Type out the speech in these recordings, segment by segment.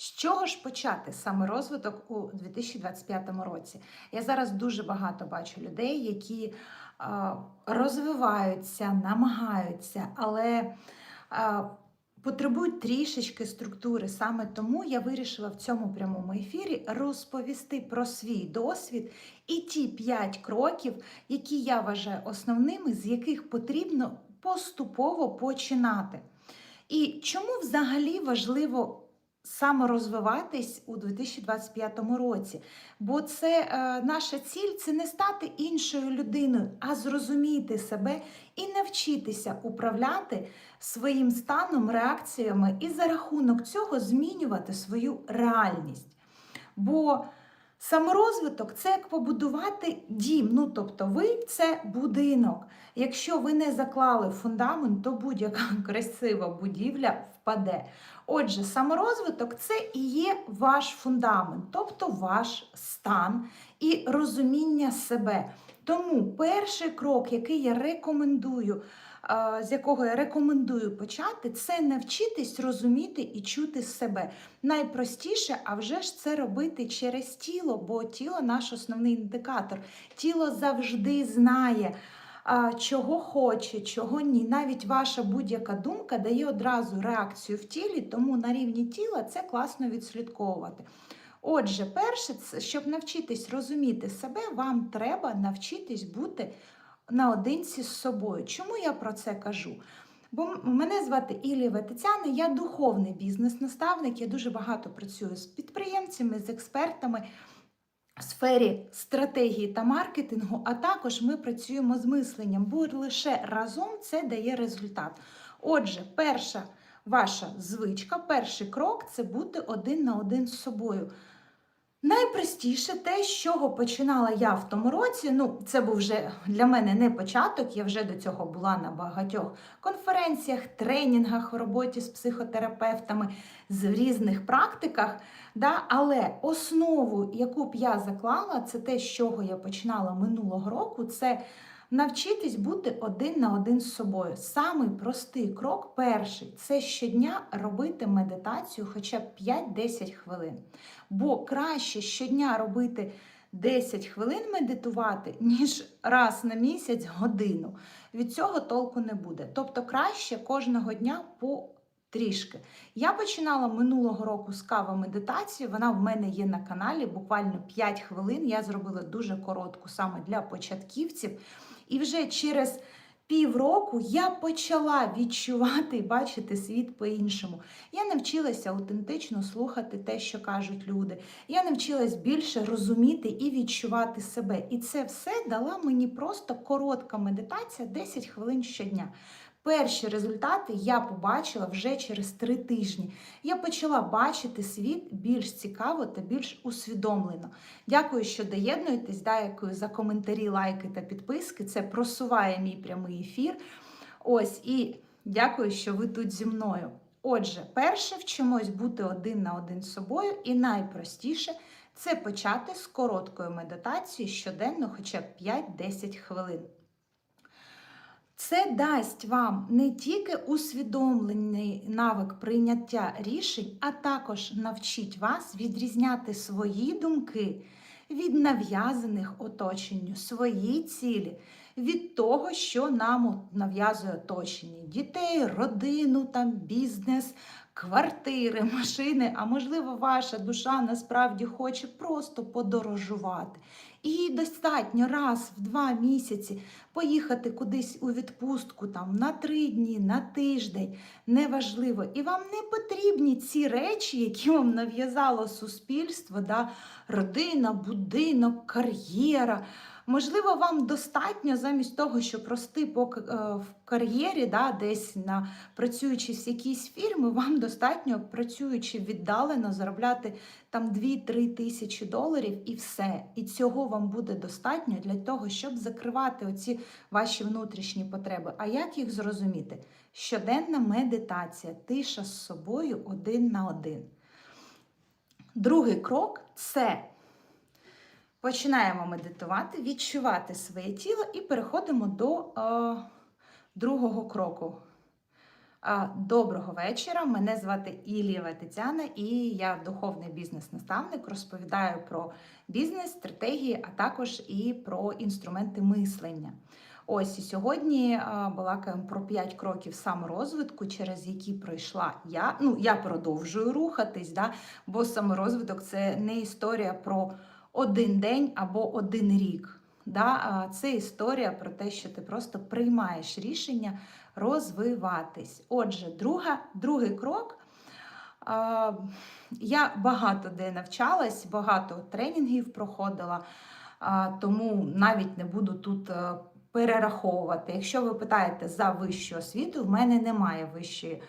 З чого ж почати саме розвиток у 2025 році? Я зараз дуже багато бачу людей, які розвиваються, намагаються, але потребують трішечки структури. Саме тому я вирішила в цьому прямому ефірі розповісти про свій досвід і ті 5 кроків, які я вважаю основними, з яких потрібно поступово починати. І чому взагалі важливо саморозвиватись у 2025 році? Бо це е, наша ціль це не стати іншою людиною, а зрозуміти себе і навчитися управляти своїм станом, реакціями і за рахунок цього змінювати свою реальність. Бо Саморозвиток це як побудувати дім. Ну, тобто, ви це будинок. Якщо ви не заклали фундамент, то будь-яка красива будівля впаде. Отже, саморозвиток це і є ваш фундамент, тобто ваш стан і розуміння себе. Тому перший крок, який я рекомендую, з якого я рекомендую почати, це навчитись розуміти і чути себе. Найпростіше, а вже ж це робити через тіло, бо тіло наш основний індикатор. Тіло завжди знає. Чого хоче, чого ні. Навіть ваша будь-яка думка дає одразу реакцію в тілі, тому на рівні тіла це класно відслідковувати. Отже, перше, щоб навчитись розуміти себе, вам треба навчитись бути наодинці з собою. Чому я про це кажу? Бо мене звати Іліва Тетяна, я духовний бізнес-наставник, я дуже багато працюю з підприємцями, з експертами в сфері стратегії та маркетингу, а також ми працюємо з мисленням, бо лише разом це дає результат. Отже, перша ваша звичка, перший крок це бути один на один з собою. Найпростіше те, з чого починала я в тому році. Ну, це був вже для мене не початок. Я вже до цього була на багатьох конференціях, тренінгах в роботі з психотерапевтами, з різних практиках. Да? Але основу, яку б я заклала, це те, з чого я починала минулого року, це навчитись бути один на один з собою. Самий простий крок, перший це щодня робити медитацію хоча б 5-10 хвилин. Бо краще щодня робити 10 хвилин медитувати, ніж раз на місяць годину. Від цього толку не буде. Тобто краще кожного дня по трішки. Я починала минулого року з кава медитації. Вона в мене є на каналі, буквально 5 хвилин. Я зробила дуже коротку саме для початківців. І вже через півроку я почала відчувати і бачити світ по-іншому. Я навчилася аутентично слухати те, що кажуть люди. Я навчилась більше розуміти і відчувати себе. І це все дала мені просто коротка медитація 10 хвилин щодня. Перші результати я побачила вже через три тижні. Я почала бачити світ більш цікаво та більш усвідомлено. Дякую, що доєднуєтесь. Дякую за коментарі, лайки та підписки. Це просуває мій прямий ефір. Ось і дякую, що ви тут зі мною. Отже, перше вчимось бути один на один з собою, і найпростіше це почати з короткої медитації щоденно, хоча б 5-10 хвилин. Це дасть вам не тільки усвідомлений навик прийняття рішень, а також навчить вас відрізняти свої думки від нав'язаних оточенню, свої цілі від того, що нам нав'язує оточення: дітей, родину, там, бізнес, квартири, машини. А можливо, ваша душа насправді хоче просто подорожувати. І достатньо раз в два місяці поїхати кудись у відпустку там на три дні, на тиждень, неважливо. І вам не потрібні ці речі, які вам нав'язало суспільство, да? родина, будинок, кар'єра. Можливо, вам достатньо замість того, щоб рости по е, в кар'єрі, да, десь на працюючи в якійсь фірмі, вам достатньо працюючи віддалено, заробляти там 2-3 тисячі доларів і все. І цього вам буде достатньо для того, щоб закривати оці ваші внутрішні потреби. А як їх зрозуміти? Щоденна медитація, тиша з собою один на один. Другий крок це починаємо медитувати, відчувати своє тіло і переходимо до е, другого кроку. А, Доброго вечора. Мене звати Ілієва Тетяна, і я духовний бізнес-наставник. Розповідаю про бізнес, стратегії, а також і про інструменти мислення. Ось і сьогодні а, балакаємо про 5 кроків саморозвитку, через які пройшла я. Ну, я продовжую рухатись, да? бо саморозвиток це не історія про один день або один рік. Да? Це історія про те, що ти просто приймаєш рішення розвиватись. Отже, друга, другий крок. Я багато де навчалась, багато тренінгів проходила, тому навіть не буду тут е, перераховувати. Якщо ви питаєте за вищу освіту, в мене немає вищої освіти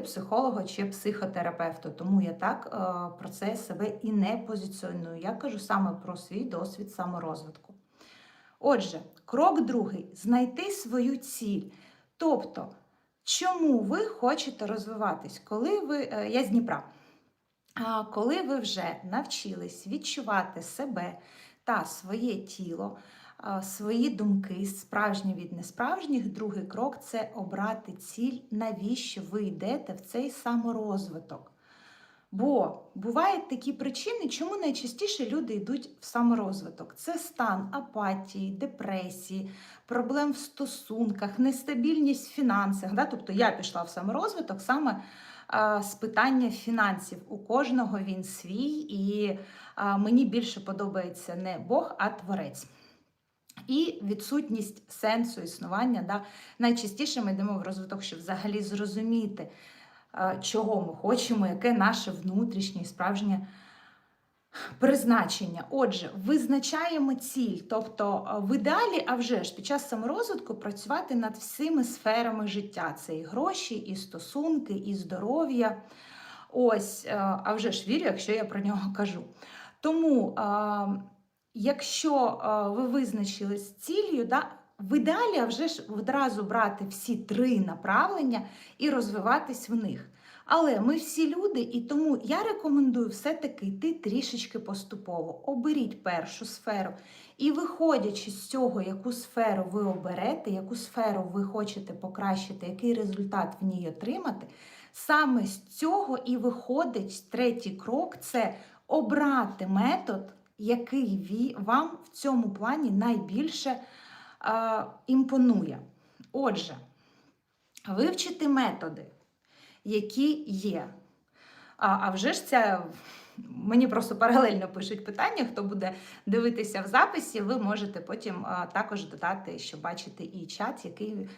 психолога чи психотерапевта, тому я так е, про це себе і не позиціоную. Я кажу саме про свій досвід саморозвитку. Отже, крок другий знайти свою ціль. Тобто, чому ви хочете розвиватись? Коли ви, е, Я з Дніпра. Коли ви вже навчились відчувати себе та своє тіло, свої думки, справжні від несправжніх, другий крок це обрати ціль, навіщо ви йдете в цей саморозвиток. Бо бувають такі причини, чому найчастіше люди йдуть в саморозвиток. Це стан апатії, депресії, проблем в стосунках, нестабільність в фінансах. Да? Тобто я пішла в саморозвиток саме а, з питання фінансів. У кожного він свій, і а, мені більше подобається не Бог, а творець. І відсутність сенсу існування. Да? Найчастіше ми йдемо в розвиток, щоб взагалі зрозуміти чого ми хочемо, яке наше внутрішнє і справжнє призначення. Отже, визначаємо ціль, тобто в ідеалі, а вже ж під час саморозвитку працювати над всіми сферами життя: це і гроші, і стосунки, і здоров'я. Ось, а вже ж вірю, якщо я про нього кажу. Тому, якщо ви визначились ціллю, да, в ідеалі вже ж одразу брати всі три направлення і розвиватись в них. Але ми всі люди, і тому я рекомендую все-таки йти трішечки поступово. Оберіть першу сферу. І виходячи з цього, яку сферу ви оберете, яку сферу ви хочете покращити, який результат в ній отримати, саме з цього і виходить третій крок це обрати метод, який вам в цьому плані найбільше а, імпонує. Отже, вивчити методи, які є. А а вже ж це мені просто паралельно пишуть питання, хто буде дивитися в записі, ви можете потім а, також додати, що бачите і чат, який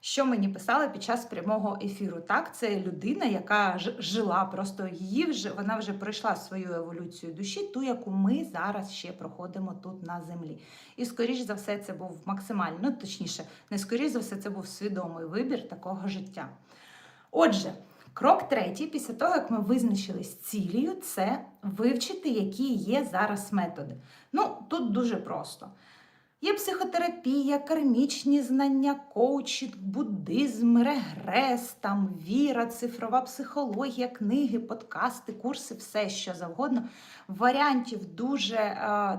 що мені писали під час прямого ефіру. Так, це людина, яка жила, просто її вже вона вже пройшла свою еволюцію душі, ту, яку ми зараз ще проходимо тут на землі. І скоріш за все, це був максимально, ну точніше, не скоріш за все, це був свідомий вибір такого життя. Отже. Крок третій, після того, як ми визначились цілею, це вивчити, які є зараз методи. Ну, тут дуже просто. Є психотерапія, кармічні знання, коучинг, буддизм, регрес, там, віра, цифрова психологія, книги, подкасти, курси, все що завгодно. Варіантів дуже е,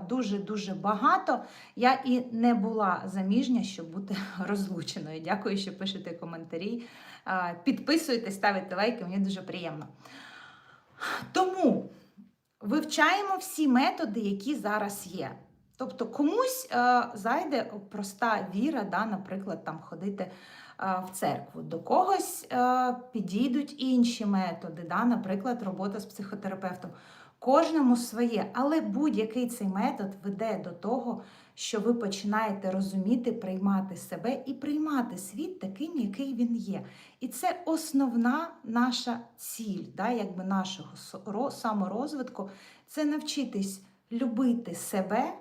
багато. Я і не була заміжня, щоб бути розлученою. Дякую, що пишете коментарі. Е, підписуйтесь, ставите лайки, мені дуже приємно. Тому вивчаємо всі методи, які зараз є. Тобто комусь е, зайде проста віра, да, наприклад, там ходити е, в церкву. До когось е, підійдуть інші методи, да, наприклад, робота з психотерапевтом. Кожному своє, але будь-який цей метод веде до того, що ви починаєте розуміти, приймати себе і приймати світ таким, який він є. І це основна наша ціль, да, якби нашого саморозвитку це навчитись любити себе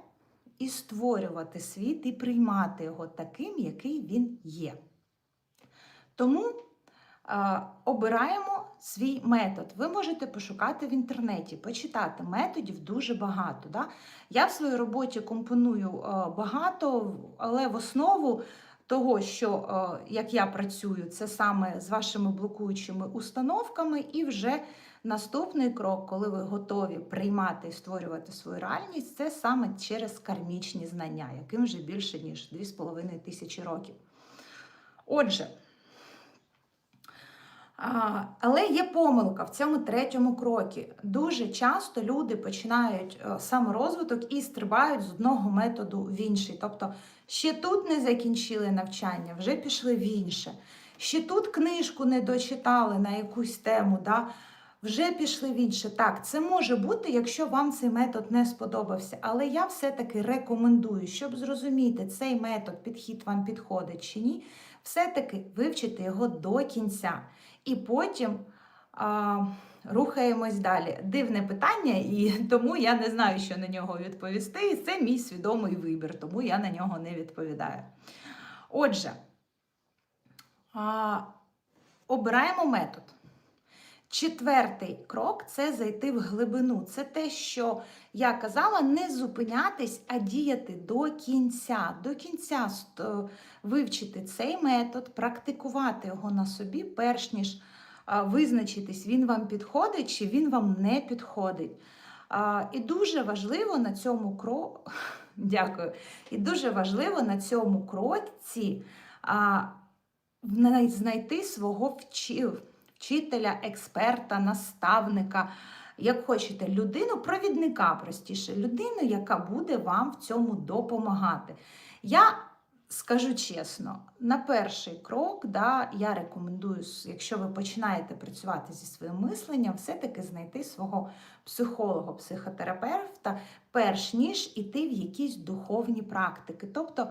і створювати світ і приймати його таким, який він є. Тому е, обираємо свій метод. Ви можете пошукати в інтернеті, почитати методів дуже багато. Да? Я в своїй роботі компоную е, багато, але в основу. Того, що е, як я працюю, це саме з вашими блокуючими установками, і вже Наступний крок, коли ви готові приймати і створювати свою реальність, це саме через кармічні знання, яким вже більше, ніж 2,5 тисячі років. Отже, Але є помилка в цьому третьому крокі. Дуже часто люди починають е, саморозвиток і стрибають з одного методу в інший. Тобто ще тут не закінчили навчання, вже пішли в інше. Ще тут книжку не дочитали на якусь тему, да? Вже пішли в інше. Так, це може бути, якщо вам цей метод не сподобався. Але я все-таки рекомендую, щоб зрозуміти, цей метод, підхід вам підходить чи ні, все-таки вивчити його до кінця. І потім а, рухаємось далі. Дивне питання, і тому я не знаю, що на нього відповісти. І це мій свідомий вибір, тому я на нього не відповідаю. Отже, а, обираємо метод. Четвертий крок це зайти в глибину. Це те, що я казала, не зупинятись, а діяти до кінця. До кінця ст- вивчити цей метод, практикувати його на собі, перш ніж визначитись, він вам підходить чи він вам не підходить. І дуже важливо на цьому кроку, дякую, і дуже важливо на цьому кроці знайти свого вчив вчителя, експерта, наставника, як хочете, людину, провідника, простіше, людину, яка буде вам в цьому допомагати. Я скажу чесно, на перший крок, да, я рекомендую, якщо ви починаєте працювати зі своїм мисленням, все-таки знайти свого психолога, психотерапевта, перш ніж іти в якісь духовні практики. Тобто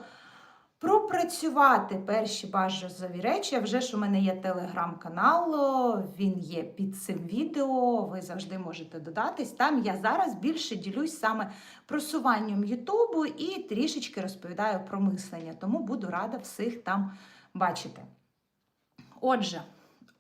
пропрацювати перші базові речі. А Вже ж у мене є телеграм-канал, він є під цим відео. Ви завжди можете додатись. Там я зараз більше ділюсь саме просуванням Ютубу і трішечки розповідаю про мислення. Тому буду рада всіх там бачити. Отже,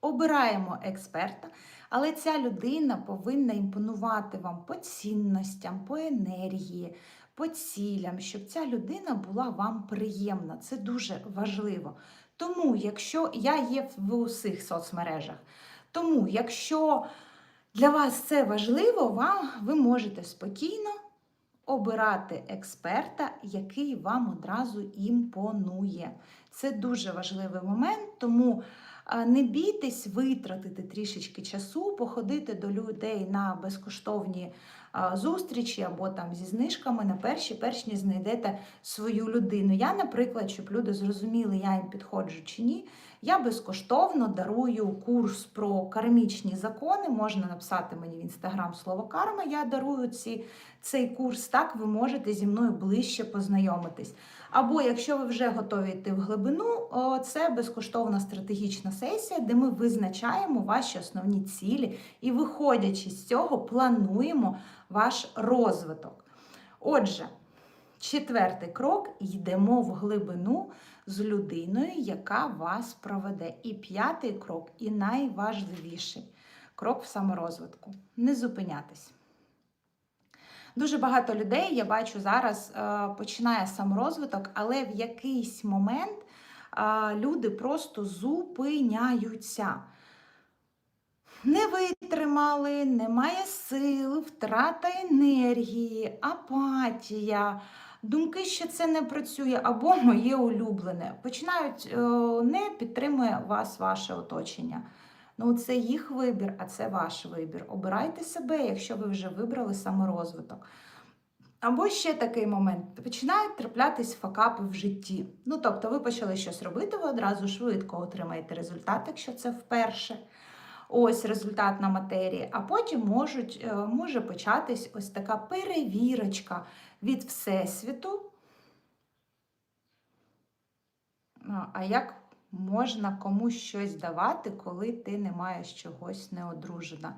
обираємо експерта, але ця людина повинна імпонувати вам по цінностям, по енергії, по цілям, щоб ця людина була вам приємна. Це дуже важливо. Тому, якщо я є в усіх соцмережах, тому, якщо для вас це важливо, вам, ви можете спокійно обирати експерта, який вам одразу імпонує. Це дуже важливий момент, тому не бійтесь витратити трішечки часу, походити до людей на безкоштовні зустрічі або там зі знижками на перші, перш ніж знайдете свою людину. Я, наприклад, щоб люди зрозуміли, я їм підходжу чи ні. Я безкоштовно дарую курс про кармічні закони. Можна написати мені в інстаграм слово карма. Я дарую ці, цей курс. Так ви можете зі мною ближче познайомитись. Або якщо ви вже готові йти в глибину, це безкоштовна стратегічна сесія, де ми визначаємо ваші основні цілі і, виходячи з цього, плануємо ваш розвиток. Отже, четвертий крок йдемо в глибину з людиною, яка вас проведе. І п'ятий крок, і найважливіший крок в саморозвитку не зупинятись. Дуже багато людей, я бачу зараз, е, починає саморозвиток, але в якийсь момент е, люди просто зупиняються. Не витримали, немає сил, втрата енергії, апатія, думки, що це не працює, або моє улюблене. Починають, е, не підтримує вас ваше оточення. Ну, це їх вибір, а це ваш вибір. Обирайте себе, якщо ви вже вибрали саморозвиток. Або ще такий момент: починають траплятись факапи в житті. Ну, тобто, ви почали щось робити, ви одразу швидко отримаєте результат, якщо це вперше. Ось результат на матерії, а потім можуть, е, може початись ось така перевірочка від Всесвіту. А, як можна комусь щось давати, коли ти не маєш чогось неодружена?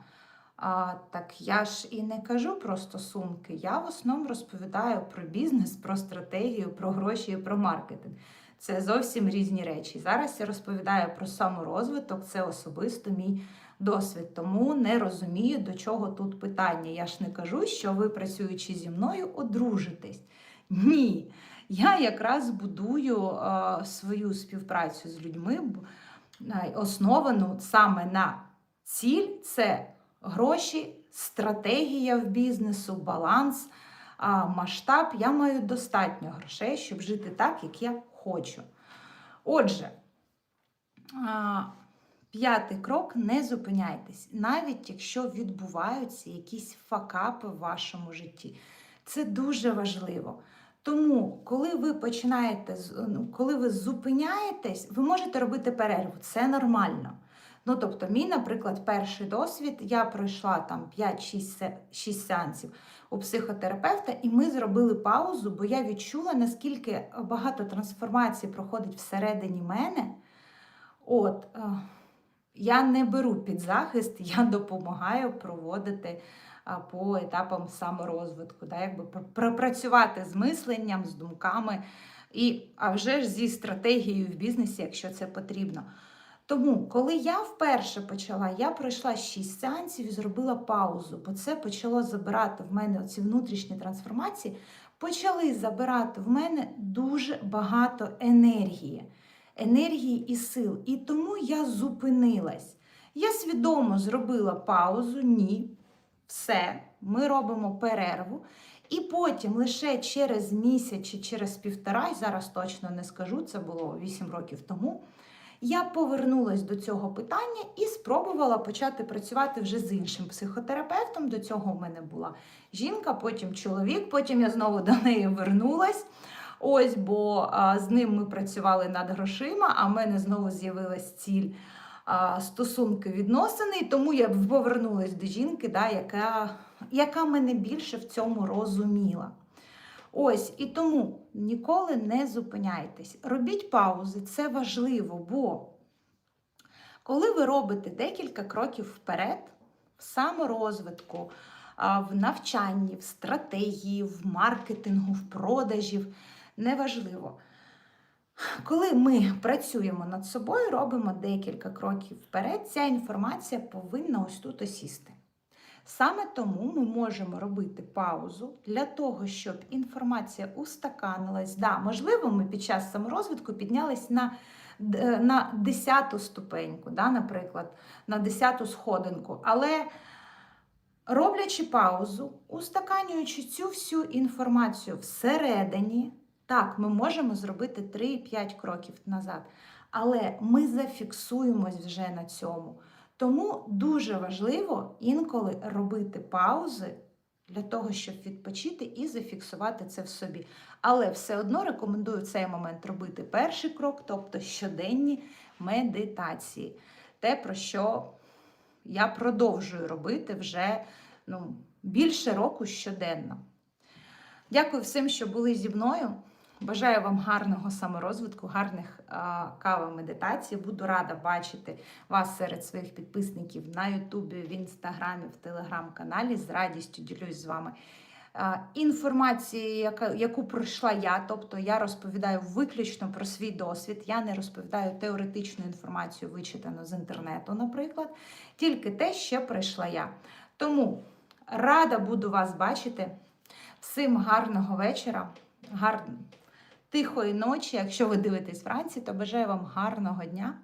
А, так я ж і не кажу про стосунки. Я в основному розповідаю про бізнес, про стратегію, про гроші і про маркетинг. Це зовсім різні речі. Зараз я розповідаю про саморозвиток, це особисто мій досвід. Тому не розумію, до чого тут питання. Я ж не кажу, що ви, працюючи зі мною, одружитесь. Ні. Я якраз будую е, свою співпрацю з людьми, е, основану саме на ціль це гроші, стратегія в бізнесу, баланс, масштаб. Я маю достатньо грошей, щоб жити так, як я хочу. Отже, П'ятий крок не зупиняйтесь, навіть якщо відбуваються якісь факапи в вашому житті. Це дуже важливо. Тому, коли ви починаєте, ну, коли ви зупиняєтесь, ви можете робити перерву. Це нормально. Ну, тобто, мій, наприклад, перший досвід, я пройшла там 5-6 сеансів у психотерапевта, і ми зробили паузу, бо я відчула, наскільки багато трансформацій проходить всередині мене. От, е, я не беру під захист, я допомагаю проводити по етапам саморозвитку, да, якби пропрацювати з мисленням, з думками, і, а вже ж зі стратегією в бізнесі, якщо це потрібно. Тому, коли я вперше почала, я пройшла 6 сеансів і зробила паузу, бо це почало забирати в мене ці внутрішні трансформації, почали забирати в мене дуже багато енергії, енергії і сил. І тому я зупинилась. Я свідомо зробила паузу, ні, все, ми робимо перерву. І потім лише через місяць чи через півтора, зараз точно не скажу, це було 8 років тому. Я повернулася до цього питання і спробувала почати працювати вже з іншим психотерапевтом. До цього в мене була жінка, потім чоловік, потім я знову до неї вернулась. Ось, бо а, з ним ми працювали над грошима, а в мене знову з'явилась ціль а, стосунки відносини, і тому я повернулася до жінки, да, яка, яка мене більше в цьому розуміла. Ось і тому ніколи не зупиняйтесь. Робіть паузи, це важливо, бо коли ви робите декілька кроків вперед, в саморозвитку, в навчанні, в стратегії, в маркетингу, в продажів, неважливо. Коли ми працюємо над собою, робимо декілька кроків вперед, ця інформація повинна ось тут осісти. Саме тому ми можемо робити паузу для того, щоб інформація устаканилась. Да, можливо, ми під час саморозвитку піднялись на, д- на 10 ступеньку, да, наприклад, на 10 сходинку. Але роблячи паузу, устаканюючи цю всю інформацію всередині, так, ми можемо зробити 3-5 кроків назад, але ми зафіксуємось вже на цьому. Тому дуже важливо інколи робити паузи для того, щоб відпочити і зафіксувати це в собі. Але все одно рекомендую в цей момент робити перший крок, тобто щоденні медитації. Те, про що я продовжую робити вже ну, більше року щоденно. Дякую всім, що були зі мною. Бажаю вам гарного саморозвитку, гарних кава медитацій. Буду рада бачити вас серед своїх підписників на Ютубі, в Інстаграмі, в Телеграм-каналі. З радістю ділюсь з вами яка, яку пройшла я. Тобто я розповідаю виключно про свій досвід. Я не розповідаю теоретичну інформацію, вичитану з інтернету, наприклад, тільки те, що пройшла я. Тому рада буду вас бачити. Всім гарного вечора, гар... тихої ночі. Якщо ви дивитесь вранці, то бажаю вам гарного дня.